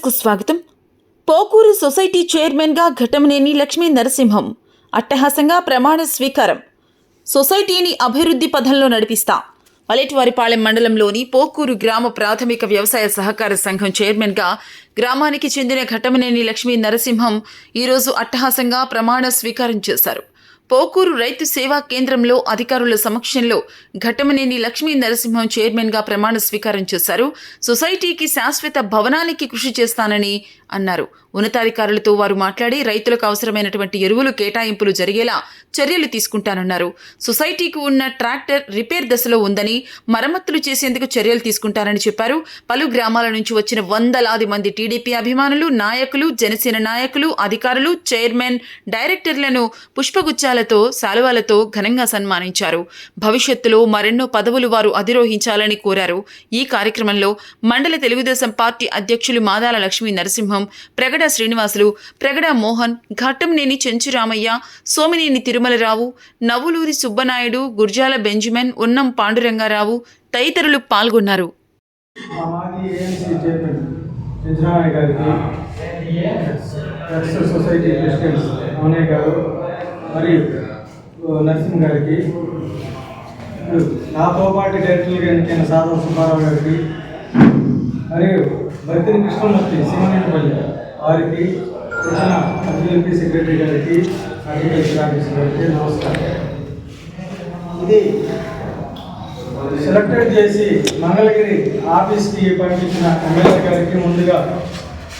న్యూస్కు స్వాగతం. పోకూరు సొసైటీ చైర్మన్గా ఘటమనేని లక్ష్మీ నరసింహం. అట్టహాసంగా ప్రమాణ స్వీకారం. సొసైటీని అభివృద్ధి పథంలో నడిపిస్తా. పలేటివారిపాలెం మండలంలోని పోకూరు గ్రామ ప్రాథమిక వ్యవసాయ సహకార సంఘం చైర్మన్గా గ్రామానికి చెందిన ఘటమనేని లక్ష్మీ నరసింహం ఈరోజు అట్టహాసంగా ప్రమాణ స్వీకారం చేశారు. పోకూరు రైతు సేవా కేంద్రంలో అధికారుల సమక్షంలో ఘటమనేని లక్ష్మీ నరసింహం చైర్మన్గా ప్రమాణ స్వీకారం చేశారు. సొసైటీకి శాశ్వత భవనానికి కృషి చేస్తానని అన్నారు. ఉన్నతాధికారులతో వారు మాట్లాడి రైతులకు అవసరమైనటువంటి ఎరువులు కేటాయింపులు జరిగేలా చర్యలు తీసుకుంటానన్నారు. సొసైటీకి ఉన్న ట్రాక్టర్ రిపేర్ దశలో ఉందని మరమ్మతులు చేసేందుకు చర్యలు తీసుకుంటానని చెప్పారు. పలు గ్రామాల నుంచి వచ్చిన వందలాది మంది టీడీపీ అభిమానులు నాయకులు జనసేన నాయకులు అధికారులు చైర్మన్ డైరెక్టర్లను పుష్పగుచ్చాలతో శాలువాలతో ఘనంగా సన్మానించారు. భవిష్యత్తులో మరెన్నో పదవులు వారు అధిరోహించాలని కోరారు. ఈ కార్యక్రమంలో మండల తెలుగుదేశం పార్టీ అధ్యక్షులు మాదాల లక్ష్మీ నరసింహం ప్రగడ శ్రీనివాసులు ప్రగడ మోహన్ ఘట్టంనేని చెంచురామయ్య సోమినేని తిరుమలరావు నవ్వులూరి సుబ్బనాయుడు గుర్జాల బెంజమిన్ ఉన్నం పాండురంగారావు తదితరులు పాల్గొన్నారు. సొసైటీ ప్రెసిడెంట్ గారు మరియు నరసింహ్ గారికి నాతో పాటు డైరెక్టర్లుగా గారికి సాధన సుబ్బారావు గారికి మరియు భర్తిని కృష్ణమూర్తి సింహనేపల్లి వారికి వచ్చిన అభివృద్ధి సెక్రటరీ గారికి అగ్రికల్చర్ ఆఫీసర్ గారికి నమస్కారం. ఇది సెలెక్టెడ్ చేసి మంగళగిరి ఆఫీస్కి పంపించిన ఎమ్మెల్యే గారికి ముందుగా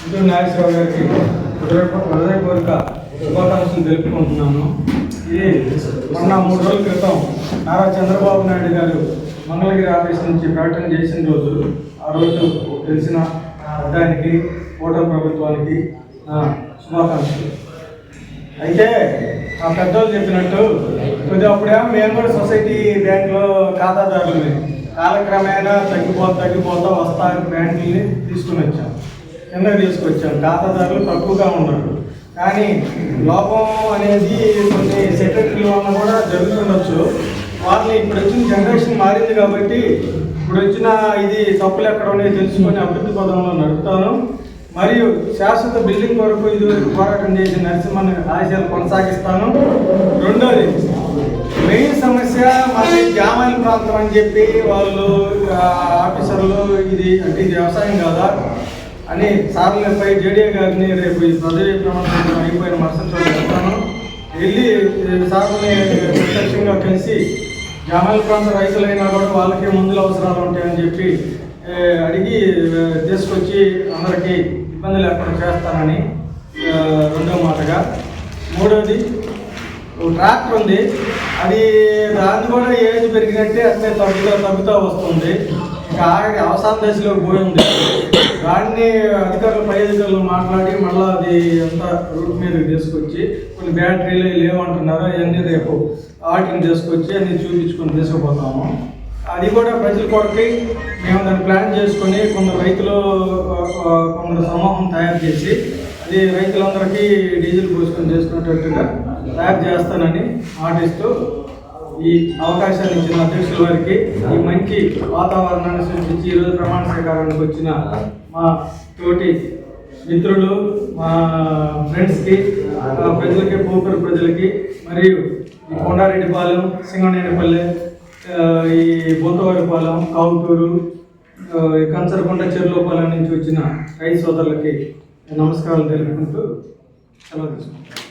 గుంటూరు నాగేశ్వరరావు గారికి హృదయపూర్వక శుభాకాంక్షలు తెలుపుకుంటున్నాను. ఇది మొన్న మూడు రోజుల క్రితం నారా చంద్రబాబు నాయుడు గారు మంగళగిరి ఆఫీస్ నుంచి ప్రకటన చేసిన రోజు ఆ రోజు తెలిసిన అద్దానికి కూటమి ప్రభుత్వానికి శుభాకాంక్షలు. అయితే ఆ పెద్దోళ్ళు చెప్పినట్టు కొద్దిగా అప్పుడేమో మేము కూడా సొసైటీ బ్యాంకులో ఖాతాదారులని కాలక్రమేణా తగ్గిపోతా తగ్గిపోతా వస్తా బ్యాంకుల్ని తీసుకుని వచ్చాం. కిందకి తీసుకొచ్చాం. ఖాతాదారులు తక్కువగా ఉన్నారు. కానీ లోపం అనేది కొన్ని సెక్రటరీల వల్ల కూడా జరుగుతుండొచ్చు. వాళ్ళని ఇప్పుడు వచ్చిన జనరేషన్ మారింది కాబట్టి ఇప్పుడు వచ్చిన ఇది తప్పులు ఎక్కడ ఉన్నాయో తెలుసుకొని అభివృద్ధి పదంలో నడుపుతాను. మరియు శాశ్వత బిల్డింగ్ కొరకు ఇది పోరాటం చేసిన నరసింహన్ ఆశయాలు కొనసాగిస్తాను. రెండోది మెయిన్ సమస్య మనకి గ్రామీణ ప్రాంతం అని చెప్పి వాళ్ళు ఆఫీసర్లు ఇది అంటే ఇది వ్యవసాయం కాదా? అని సార్లపై జేడీఏ గారిని రేపు ఈ పదవి ప్రమాణం అయిపోయిన మరుసటి చెప్తాను. వెళ్ళి సార్ని ప్రత్యక్షంగా కలిసి గ్రామీణ ప్రాంత రైతులైనా కూడా వాళ్ళకి మందులు అవసరాలు ఉంటాయని చెప్పి అడిగి తీసుకొచ్చి అందరికీ ఇబ్బంది లేకుండా చేస్తానని రెండవ రెండో మాటగా. మూడోది ట్రాక్టర్ ఉంది. అది దాన్ని కూడా ఏజ్ పెరిగినట్టే అట్లే తగ్గుతూ తగ్గుతూ వస్తుంది. ఇంకా ఆఖరి అవసాన దశలో పోయి ఉంది. దాన్ని అధికారులు పై అధికారులు మాట్లాడి మళ్ళీ అది అంతా రూట్ మీదకి తీసుకొచ్చి కొన్ని బ్యాటరీలు లేవంటున్నారు అవన్నీ రేపు వాటిని తీసుకొచ్చి అన్ని చూపించుకొని తీసుకుపోతాము. అది కూడా ప్రజల కొరకి మేము దాన్ని ప్లాన్ చేసుకొని కొందరు రైతులు కొందరు సమూహం తయారు చేసి అది రైతులందరికీ డీజిల్ పోసుకొని చేసుకునేటట్టుగా తయారు చేస్తానని మాటిస్తూ ఈ అవకాశాన్ని ఇచ్చిన అధ్యక్షుల వారికి ఈ మంచి వాతావరణాన్ని సృష్టించి ఈరోజు ప్రమాణ స్వీకారానికి వచ్చిన మా తోటి మిత్రులు మా ఫ్రెండ్స్కి ప్రజలకి పోకూరు ప్రజలకి మరియు ఈ కొండారెడ్డిపాలెం సింగనేనిపల్లె ఈ బోతవారిపాలెం కావుటూరు కంచరకొండ చెరులోపాలెం నుంచి వచ్చిన రైతు సోదరులకి నమస్కారాలు తెలుపుకుంటూ సెలవు తీసుకుంటాను